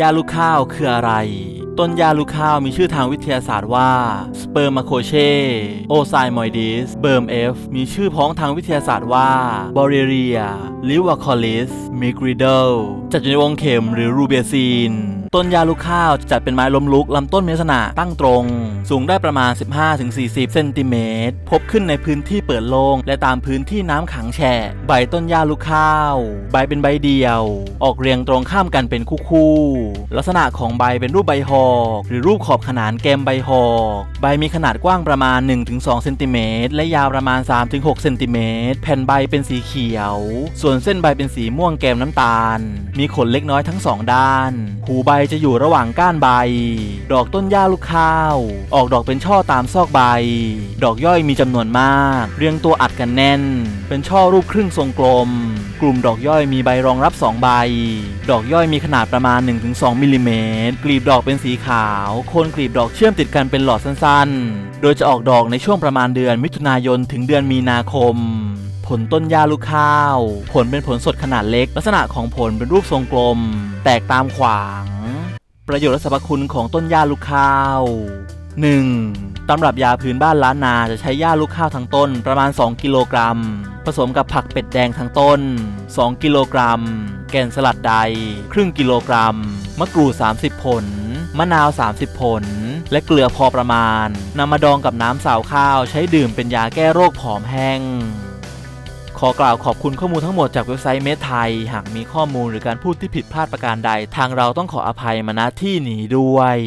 ยาลูกข้าวคืออะไร ต้นยาลูกข้าวมีชื่อทางวิทยาศาสตร์ว่าสเปอร์มาโคเชโอไซมอยดิสเบิร์มเอฟมีชื่อพ้องทางวิทยาศาสตร์ว่าบอริเรียลิวาคอลิสมิกริดลจัดอยู่ในวงเข็มหรือรูเบซีน ต้นยาลูกข้าวจัดเป็นไม้ล้มลุกลำต้นมีลักษณะตั้งตรง สูงได้ประมาณ 15-40 เซนติเมตร พบขึ้นในพื้นที่เปิดโล่งและตามพื้นที่น้ำขังแฉะใบต้นยาลูกข้าว ใบเป็นใบเดียว ออกเรียงตรงข้ามกันเป็นคู่ๆลักษณะของใบเป็นรูปใบหอกหรือรูปขอบขนานแกมใบหอกใบมีขนาดกว้างประมาณ 1-2 เซนติเมตรและยาวประมาณ 3-6 เซนติเมตรแผ่นใบเป็นสีเขียว ส่วนเส้นใบเป็นสีม่วงแกมน้ำตาล มีขนเล็กน้อยทั้งสองด้าน หูใบจะอยู่ระหว่างก้านใบ ดอกต้นหญ้าลูกข้าว ออกดอกเป็นช่อตามซอกใบ ดอกย่อยมีจำนวนมาก เรียงตัวอัดกันแน่น เป็นช่อรูปครึ่งทรงกลม กลุ่มดอกย่อยมีใบรองรับ 2 ใบ ดอกย่อยมีขนาดประมาณ 1-2มิลลิเมตรกลีบดอกเป็นสีขาว โคนกลีบดอกเชื่อมติดกันเป็นหลอดสั้นๆ โดยจะออกดอกในช่วงประมาณเดือนมิถุนายนถึงเดือนมีนาคมผลต้นยาลูกข้าว ผลเป็นผลสดขนาดเล็ก ลักษณะของผลเป็นรูปทรงกลม แตกตามขวาง ประโยชน์และสรรพคุณของต้นหญ้าลูกข้าว 1. ตำรับยาพื้นบ้านล้านนาจะใช้หญ้าลูกข้าวทั้งต้นประมาณ 2 กิโลกรัม ผสมกับผักเป็ดแดงทั้งต้น 2 กิโลกรัม แกนสลัดใด ครึ่งกิโลกรัม มะกรูด 30 ผล มะนาว 30 ผล และเกลือพอประมาณนำมาดองกับน้ำสาวข้าวใช้ดื่มเป็นยาแก้โรคผอมแห้ง ขอกล่าวขอบคุณข้อมูลทั้งหมดจากเว็บไซต์เมทไทย หากมีข้อมูลหรือการพูดที่ผิดพลาดประการใด ทางเราต้องขออภัยมาณที่นี้ด้วย